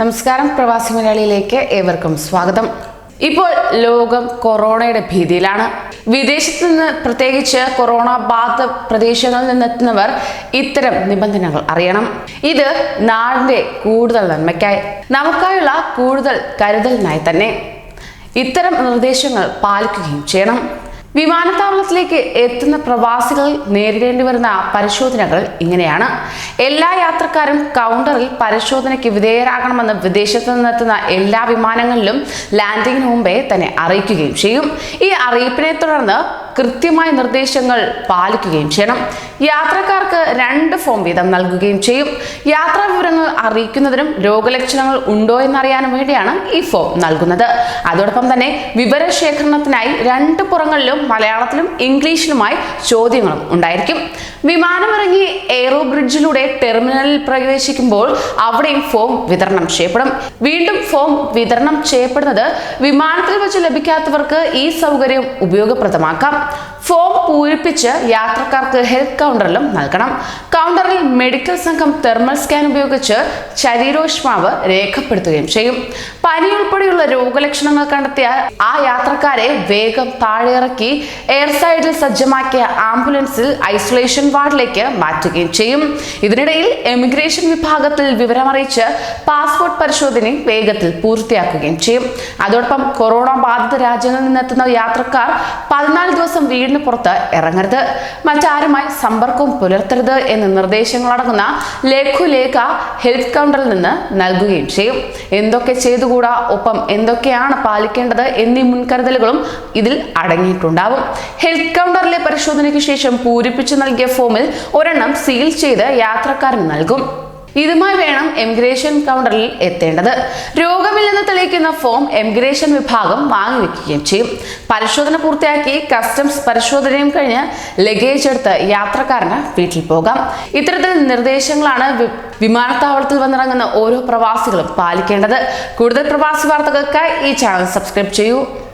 നമസ്കാരം പ്രവാസി മലയാളിയിലേക്ക് ഏവർക്കും സ്വാഗതം. ഇപ്പോൾ ലോകം കൊറോണയുടെ ഭീതിയിലാണ്. വിദേശത്ത് നിന്ന് പ്രത്യേകിച്ച് കൊറോണ ബാധ പ്രദേശങ്ങളിൽ നിന്നെത്തുന്നവർ ഇത്തരം നിബന്ധനകൾ അറിയണം. ഇത് നാടിന്റെ കൂടുതൽ നന്മയ്ക്കായി നമുക്കായുള്ള കൂടുതൽ കരുതലിനായി തന്നെ. ഇത്തരം നിർദ്ദേശങ്ങൾ പാലിക്കുകയും ചെയ്യണം. വിമാനത്താവളത്തിലേക്ക് എത്തുന്ന പ്രവാസികൾ നേരിടേണ്ടി വരുന്ന പരിശോധനകൾ ഇങ്ങനെയാണ്. എല്ലാ യാത്രക്കാരും കൗണ്ടറിൽ പരിശോധനയ്ക്ക് വിധേയരാകണമെന്ന് വിദേശത്ത് നിന്നെത്തുന്ന എല്ലാ വിമാനങ്ങളിലും ലാൻഡിങ്ങിന് മുമ്പേ തന്നെ അറിയിക്കുകയും ചെയ്യും. ഈ അറിയിപ്പിനെ തുടർന്ന് കൃത്യമായ നിർദ്ദേശങ്ങൾ പാലിക്കുകയും ചെയ്യണം. യാത്രക്കാർക്ക് രണ്ട് ഫോം വീതം നൽകുകയും ചെയ്യും. യാത്രാ വിവരങ്ങൾ അറിയിക്കുന്നതിനും രോഗലക്ഷണങ്ങൾ ഉണ്ടോ എന്നറിയാനും വേണ്ടിയാണ് ഈ ഫോം നൽകുന്നത്. അതോടൊപ്പം തന്നെ വിവരശേഖരണത്തിനായി രണ്ട് പുറങ്ങളിലും മലയാളത്തിലും ഇംഗ്ലീഷിലുമായി ചോദ്യങ്ങളും ഉണ്ടായിരിക്കും. വിമാനമിറങ്ങി എയ്റോ ബ്രിഡ്ജിലൂടെ ടെർമിനലിൽ പ്രവേശിക്കുമ്പോൾ അവിടെയും ഫോം വിതരണം ചെയ്യപ്പെടും. വീണ്ടും ഫോം വിതരണം ചെയ്യപ്പെടുന്നത് വിമാനത്തിൽ വെച്ച് ലഭിക്കാത്തവർക്ക് ഈ സൗകര്യം ഉപയോഗപ്രദമാക്കാം. ഫോം പൂരിപ്പിച്ച് യാത്രക്കാർക്ക് ഹെൽത്ത് കൗണ്ടറിലും നൽകണം. കൗണ്ടറിൽ മെഡിക്കൽ സംഘം തെർമൽ സ്കാൻ ഉപയോഗിച്ച് ശരീരോഷ്മാവ് രേഖപ്പെടുത്തുകയും ചെയ്യും. പനി ഉൾപ്പെടെയുള്ള രോഗലക്ഷണങ്ങൾ കണ്ടെത്തിയ ആ യാത്രക്കാരെ വേഗം താഴെയിറക്കി എയർ സൈഡിൽ സജ്ജമാക്കിയ ആംബുലൻസിൽ ഐസൊലേഷൻ വാർഡിലേക്ക് മാറ്റുകയും ചെയ്യും. ഇതിനിടയിൽ എമിഗ്രേഷൻ വിഭാഗത്തിൽ വിവരമറിയിച്ച് പാസ്പോർട്ട് പരിശോധനയും വേഗത്തിൽ പൂർത്തിയാക്കുകയും ചെയ്യും. അതോടൊപ്പം കൊറോണ ബാധിത രാജ്യങ്ങളിൽ നിന്നെത്തുന്ന യാത്രക്കാർ പതിനാല് ദിവസം വീടിന് പുറത്ത് ഇറങ്ങരുത്. മറ്റാരുമായി സമ്പർക്കവും പുലർത്തരുത് എന്ന നിർദ്ദേശങ്ങളടങ്ങുന്ന ലഘുലേഖ ഹെൽത്ത് കൗണ്ടറിൽ നിന്ന് നൽകുകയും ചെയ്യും. എന്തൊക്കെ ചെയ്തുകൂടാ? ഒപ്പം എന്തൊക്കെയാണ് പാലിക്കേണ്ടത്? എന്നീ മുൻകരുതലുകളും ഇതിൽ അടങ്ങിയിട്ടുണ്ടാവും. ഹെൽത്ത് കൗണ്ടറിലെ പരിശോധനയ്ക്ക് ശേഷം പൂരിപ്പിച്ചു നൽകിയ ഫോമിൽ ഒരെണ്ണം സീൽ ചെയ്ത് യാത്രക്കാരൻ നൽകും. ഇതുമായി വേണം എമിഗ്രേഷൻ കൗണ്ടറിൽ എത്തേണ്ടത്. രോഗമില്ലെന്ന് തെളിയിക്കുന്ന ഫോം എമിഗ്രേഷൻ വിഭാഗം വാങ്ങിവെക്കുകയും ചെയ്യും. പരിശോധന പൂർത്തിയാക്കി കസ്റ്റംസ് പരിശോധനയും കഴിഞ്ഞ് ലഗേജ് എടുത്ത് യാത്രക്കാരന് വീട്ടിൽ പോകാം. ഇത്തരത്തിൽ നിർദ്ദേശങ്ങളാണ് വിമാനത്താവളത്തിൽ വന്നിറങ്ങുന്ന ഓരോ പ്രവാസികളും പാലിക്കേണ്ടത്. കൂടുതൽ പ്രവാസി വാർത്തകൾക്കായി ഈ ചാനൽ സബ്സ്ക്രൈബ് ചെയ്യൂ.